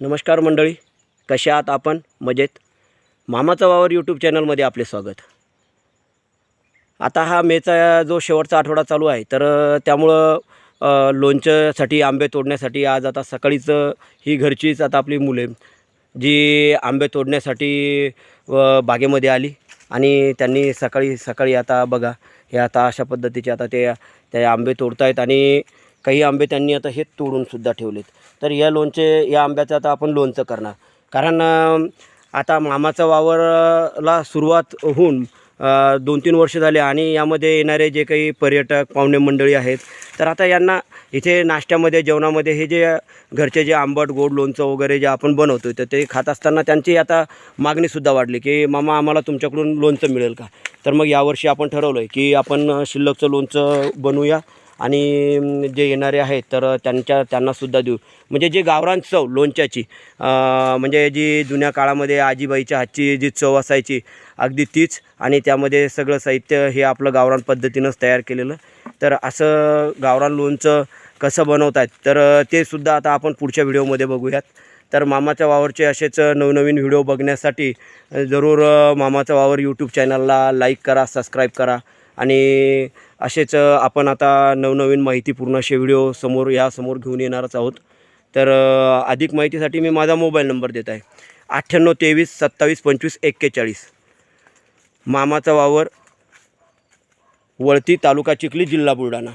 नमस्कार मंडळी कशा आहात आपण? मजेत? मामाचा वावर यूट्यूब चॅनलमध्ये आपले स्वागत. आता हा मेचा जो शेवटचा आठवडा चालू आहे तर त्यामुळं लोणच्यासाठी आंबे तोडण्यासाठी आज आता सकाळीच ही घरचीच आता आपली मुले जी आंबे तोडण्यासाठी बागेमध्ये आली. आणि त्यांनी सकाळी सकाळी आता बघा हे आता अशा पद्धतीचे आता ते ते आंबे तोडतायत. आणि काही आंबे त्यांनी आता हे तोडूनसुद्धा ठेवलेत. तर या लोणचे या आंब्याचं आता आपण लोणचं करणार. कारण आता मामाचा वावरला सुरुवात होऊन दोन तीन वर्ष झाले आणि यामध्ये येणारे जे काही पर्यटक पाहुणे मंडळी आहेत तर आता यांना इथे नाश्त्यामध्ये जेवणामध्ये हे जे घरचे जे आंबट गोड लोणचं वगैरे जे आपण बनवतो तर ते खात असताना त्यांची आता मागणीसुद्धा वाढली की मामा आम्हाला तुमच्याकडून लोणचं मिळेल का? तर मग यावर्षी आपण ठरवलं आहे की आपण शिल्लकचं लोणचं बनवूया. आणि जे येणारे आहेत तर त्यांच्या त्यांनासुद्धा देऊ. म्हणजे जे गावरान चव लोणच्याची म्हणजे जी जुन्या काळामध्ये आजीबाईच्या हातची जी चव असायची अगदी तीच. आणि त्यामध्ये सगळं साहित्य हे आपलं गावरान पद्धतीनंच तयार केलेलं. तर असं गावरान लोणचं कसं बनवत आहेत तर ते सुद्धा आता आपण पुढच्या व्हिडिओमध्ये बघूयात. तर मामाच्या वावरचे असेच नवनवीन व्हिडिओ बघण्यासाठी जरूर मामाचा वावर यूट्यूब चॅनलला लाईक करा सबस्क्राईब करा. आणि असेच आपण आता नवनवीन माहितीपूर्ण असे व्हिडिओ समोर यासमोर घेऊन येणारच आहोत. तर अधिक माहितीसाठी मी माझा मोबाईल नंबर देत आहे. अठ्ठ्याण्णव तेवीस सत्तावीस पंचवीस एक्केचाळीस. मामाचा वावर वळती तालुका चिखली जिल्हा बुलढाणा.